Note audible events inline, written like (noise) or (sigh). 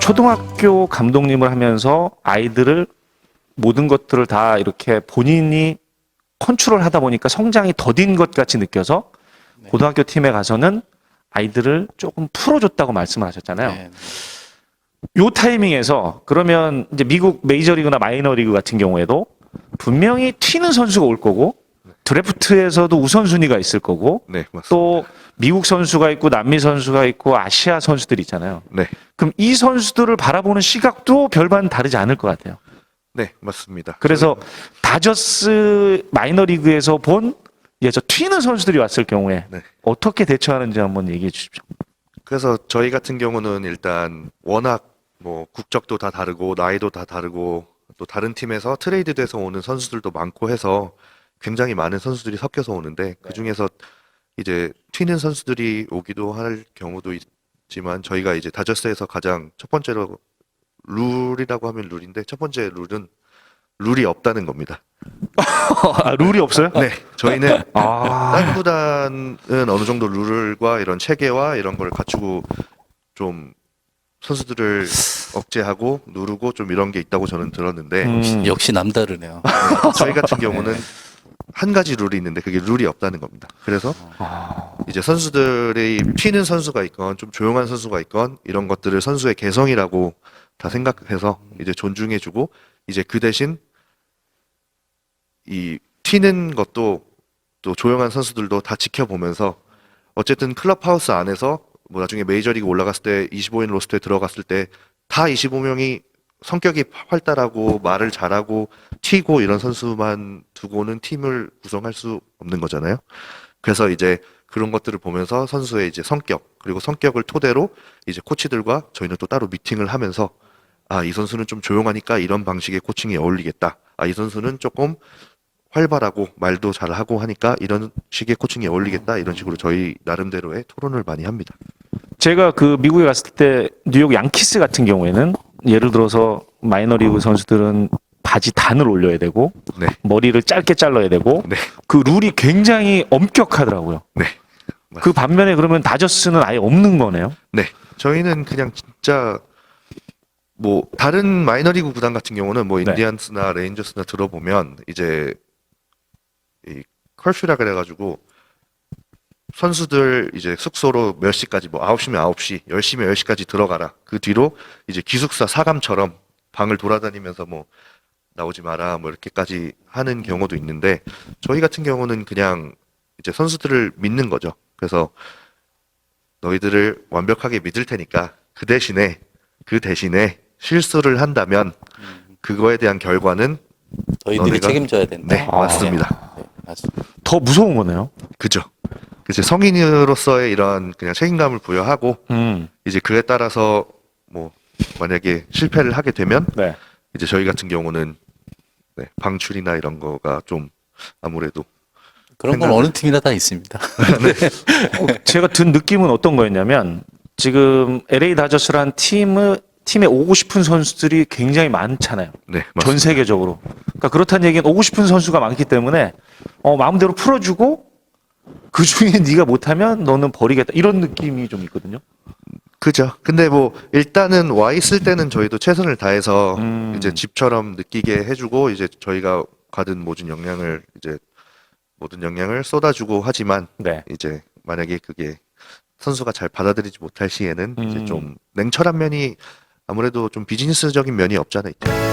초등학교 감독님을 하면서 아이들을 모든 것들을 다 이렇게 본인이 컨트롤 하다 보니까 성장이 더딘 것 같이 느껴서 고등학교 팀에 가서는 아이들을 조금 풀어줬다고 말씀을 하셨잖아요. 네. 요 타이밍에서 그러면 이제 미국 메이저리그나 마이너리그 같은 경우에도 분명히 튀는 선수가 올 거고 드래프트에서도 우선순위가 있을 거고 네, 맞습니다. 또 미국 선수가 있고 남미 선수가 있고 아시아 선수들이 있잖아요. 네, 그럼 이 선수들을 바라보는 시각도 별반 다르지 않을 것 같아요. 네, 맞습니다. 그래서 다저스 마이너리그에서 본 예, 저 튀는 선수들이 왔을 경우에 네. 어떻게 대처하는지 한번 얘기해 주십시오. 그래서 저희 같은 경우는 일단 워낙 뭐 국적도 다 다르고 나이도 다 다르고 또 다른 팀에서 트레이드돼서 오는 선수들도 많고 해서 굉장히 많은 선수들이 섞여서 오는데 그 중에서 이제 튀는 선수들이 오기도 할 경우도 있지만 저희가 이제 다저스에서 가장 첫 번째로 룰이라고 하면 룰인데 첫 번째 룰은 룰이 없다는 겁니다. (laughs) 아, 룰이 없어요? 네, 저희는 (laughs) 아, 딴 구단은 어느 정도 룰과 이런 체계와 이런 걸 갖추고 좀 선수들을 억제하고 누르고 좀 이런 게 있다고 저는 들었는데 음, 역시 남다르네요. 저희 같은 경우는 (laughs) 한 가지 룰이 있는데 그게 룰이 없다는 겁니다. 그래서 아, 이제 선수들이 튀는 선수가 있건 좀 조용한 선수가 있건 이런 것들을 선수의 개성이라고 다 생각해서 이제 존중해주고 이제 그 대신 이 튀는 것도 또 조용한 선수들도 다 지켜보면서 어쨌든 클럽하우스 안에서 뭐 나중에 메이저리그 올라갔을 때 25인 로스트에 들어갔을 때 다 25명이 성격이 활달하고 말을 잘하고 튀고 이런 선수만 두고는 팀을 구성할 수 없는 거잖아요. 그래서 이제 그런 것들을 보면서 선수의 이제 성격 그리고 성격을 토대로 이제 코치들과 저희는 또 따로 미팅을 하면서 아, 이 선수는 좀 조용하니까 이런 방식의 코칭이 어울리겠다. 아, 이 선수는 조금 활발하고 말도 잘하고 하니까 이런 식의 코칭이 어울리겠다. 이런 식으로 저희 나름대로의 토론을 많이 합니다. 제가 그 미국에 갔을 때 뉴욕 양키스 같은 경우에는 예를 들어서 마이너리그 선수들은 바지 단을 올려야 되고 네. 머리를 짧게 잘라야 되고 네. 그 룰이 굉장히 엄격하더라고요. 네. 그 반면에 그러면 다저스는 아예 없는 거네요. 네. 저희는 그냥 진짜 뭐 다른 마이너리그 구단 같은 경우는 뭐 네. 인디언스나 레인저스나 들어보면 이제 이 컬슈라 그래가지고 선수들 이제 숙소로 몇 시까지 뭐 9시면 9시, 10시면 10시까지 들어가라. 그 뒤로 이제 기숙사 사감처럼 방을 돌아다니면서 뭐 나오지 마라 뭐 이렇게까지 하는 경우도 있는데 저희 같은 경우는 그냥 이제 선수들을 믿는 거죠. 그래서 너희들을 완벽하게 믿을 테니까 그 대신에 그 대신에 실수를 한다면 그거에 대한 결과는 저희들이 너네가- 책임져야 된다. 네, 맞습니다. 네, 맞습니다. 더 무서운 거네요. 그죠. 이제 성인으로서의 이런 그냥 책임감을 부여하고 음, 이제 그에 따라서 뭐 만약에 실패를 하게 되면 네. 이제 저희 같은 경우는 네, 방출이나 이런 거가 좀 아무래도 그런 건 어느 팀이나 다 있습니다. (laughs) 어, 제가 든 느낌은 어떤 거였냐면 지금 LA 다저스란 팀을 팀에 오고 싶은 선수들이 굉장히 많잖아요. 네, 전 맞습니다. 세계적으로. 그러니까 그렇다는 얘기는 오고 싶은 선수가 많기 때문에 어, 마음대로 풀어주고 그 중에 (laughs) 네가 못하면 너는 버리겠다 이런 느낌이 좀 있거든요. 그죠. 근데 뭐 일단은 와 있을 때는 저희도 최선을 다해서 음. 이제 집처럼 느끼게 해주고 이제 저희가 받은 모든 영향을 이제 모든 영향을 쏟아주고 하지만 네. 이제 만약에 그게 선수가 잘 받아들이지 못할 시에는 음. 이제 좀 냉철한 면이 아무래도 좀 비즈니스적인 면이 없잖아 있죠.